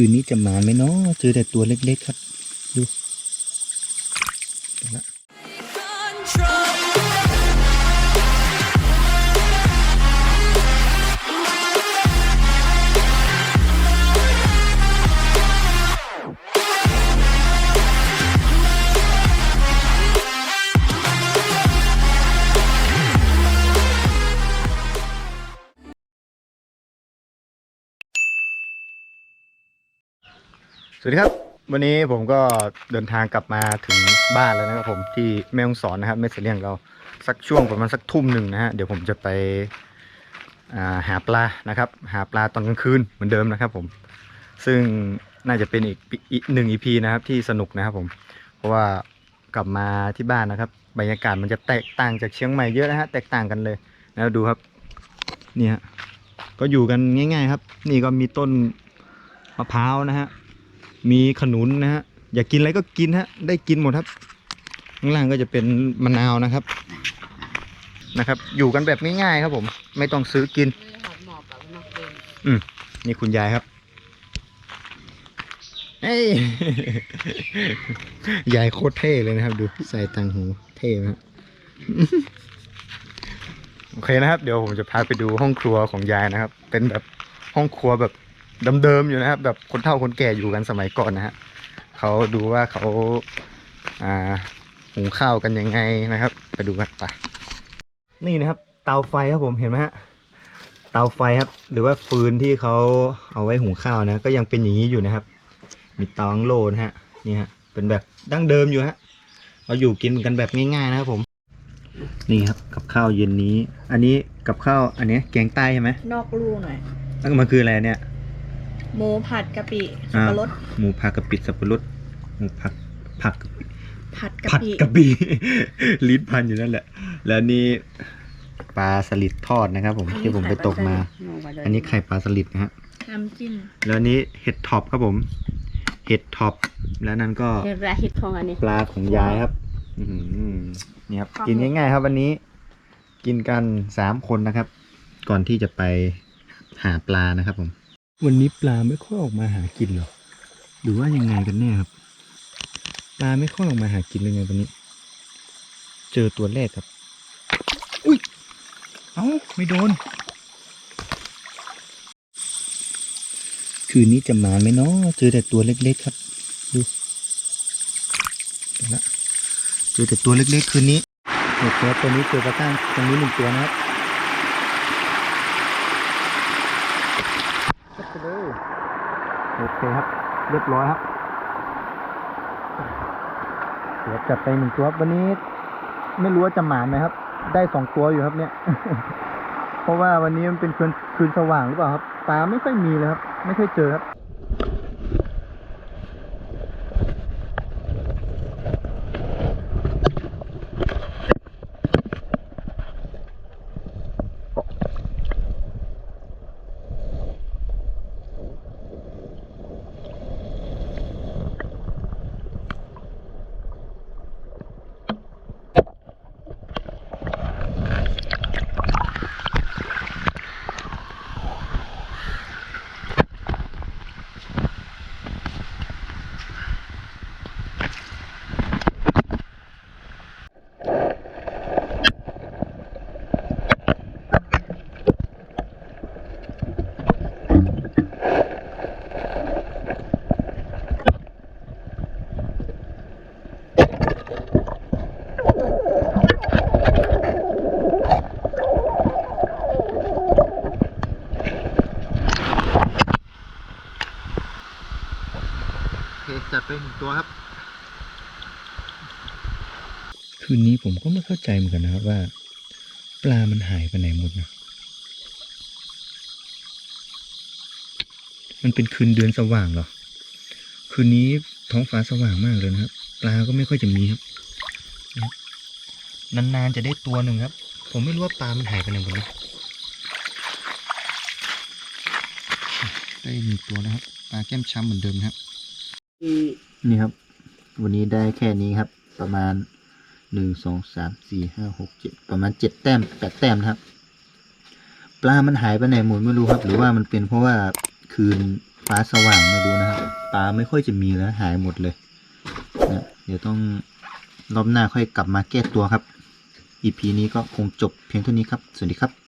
คืนนี้จะมาไหมเนาะเจอแต่ตัวเล็กๆครับ ดูเอาละ สวัสดีครับ วันนี้ผมก็เดินทางกลับมาถึงบ้านแล้วนะครับผมที่แม่ฮ่องสอนนะครับแม่เสลียงเราสักช่วงประมาณสักทุ่มหนึ่งนะฮะเดี๋ยวผมจะไปาหาปลานะครับ หาปลาตอนกลางคืนเหมือนเดิมนะครับผม ซึ่งน่าจะเป็นอีกอีกหนึ่งอีพีนะครับที่สนุกนะครับผม เพราะว่ากลับมาที่บ้านนะครับ บรรยากาศมันจะแตกต่างจากเชียงใหม่เยอะนะฮะแตกต่างกันเลยนะดูครับเนี่ยก็อยู่กันง่าย ๆ ครับ นี่ก็มีต้นมะพร้าวนะฮะ มีขนุนนะฮะอยากกินอะไรก็กินฮะได้กินหมดครับ ข้างล่างก็จะเป็นมะนาวนะครับนะครับ อยู่กันแบบง่ายๆครับผม ไม่ต้องซื้อกินอืมนี่คุณยายครับเฮ้ยยายโคตรเท่เลยนะครับ ดูใส่ตังหูเท่ไหมครับโอเคนะครับ เดี๋ยวผมจะพาไปดูห้องครัวของยายนะครับ เป็นแบบห้องครัวแบบ เดิมๆอยู่นะครับ แบบคนเฒ่าคนแก่อยู่กันสมัยก่อนนะฮะเขาดูว่าเขาอ่าหุงข้าวกันยังไงนะครับ ไปดูกันไปนี่นะครับ เตาไฟครับผมเห็นไหมฮะเตาไฟครับ หรือว่าฟืนที่เขาเอาไว้หุงข้าวนะ ก็ยังเป็นอย่างนี้อยู่นะครับ มีเตาอังโลนะฮะนี่ฮะเป็นแบบดั้งเดิมอยู่ฮะเราอยู่กินกันแบบง่ายๆนะครับผม นี่ครับกับข้าวเย็นนี้ อันนี้กับข้าวอันนี้แกงใต้ใช่ไหมนอกลูหน่อยแล้วมันคืออะไรเนี่ย หมูผัดกะปิสับปะรดหมูผักกะปิสับปะรดหมูผักผักผัดกะผัดปิกะปิ ลิ้นพันอยู่นั่นแหละ แล้วนี่ปลาสลิดทอดนะครับ ผมที่ผมไปตกมา อันนี้ไข่ปลาสลิดนะฮะน้ำจิ้มแล้วอันนี้เห็ดท็อปครับผม เห็ดท็อปแล้วนั่นก็เห็ดราฮิตของอันนี้ ปลาของยายครับ อือหือนี่ครับกินง่ายๆ ครับวันนี้ กินกันสามคนนะครับ ก่อนที่จะไปหาปลานะครับผม วันนี้ปลาไม่ค่อยออกมาหากินหรอ หรือว่ายังไงกันแน่ครับ ปลาไม่ค่อยออกมาหากินเลยไงวันนี้ เจอตัวแรกครับ อุ้ย เอ้าไม่โดน คืนนี้จะมาไหมเนาะเจอแต่ตัวเล็กๆครับ ดูเอาละเจอแต่ตัวเล็กๆคืนนี้เห็ดตัวตัวนี้เจอกระตั้งตรงนี้หนึ่งตัวนะครับจับไป เลยโอเคครับ เรียบร้อยครับเดี๋ยวจัดไปหนึ่งตัววันนี้ ไม่รู้ว่าจะหมานไหมครับ ได้สองตัวอยู่ครับ เนี่ย เพราะว่าวันนี้มันเป็นคืนคืนสว่างหรือเปล่าครับ ตาไม่ค่อยมีเลยครับ ไม่ค่อยเจอครับ จัดไปหนึ่งตัวครับ คืนนี้ผมก็ไม่เข้าใจเหมือนกันนะครับว่า ปลามันหายไปไหนหมดนะมันเป็นคืนเดือนสว่างเหรอ คืนนี้ท้องฟ้าสว่างมากเลยนะครับ ปลาก็ไม่ค่อยจะมีครับนะครับนานๆจะได้ตัวหนึ่งครับ ผมไม่รู้ว่าปลามันหายไปไหนหมดนะได้หนึ่งตัวนะครับ ปลาแก้มช้ำเหมือนเดิมนะครับ นี่ครับ วันนี้ได้แค่นี้ครับ ประมาณหนึ่งสองสามสี่ห้าหกเจ็ดประมาณเจ็ดแต้มแปดแต้มนะครับ ปลามันหายไปไหนหมดไม่รู้ครับ หรือว่ามันเป็นเพราะว่าคืนฟ้าสว่างไม่รู้นะครับปลาไม่ค่อยจะมีแล้วหายหมดเลยนะเดี๋ยวต้องรอบหน้าค่อยกลับมาแก้ตัวครับ EP นี้ก็คงจบเพียงเท่านี้ครับ สวัสดีครับ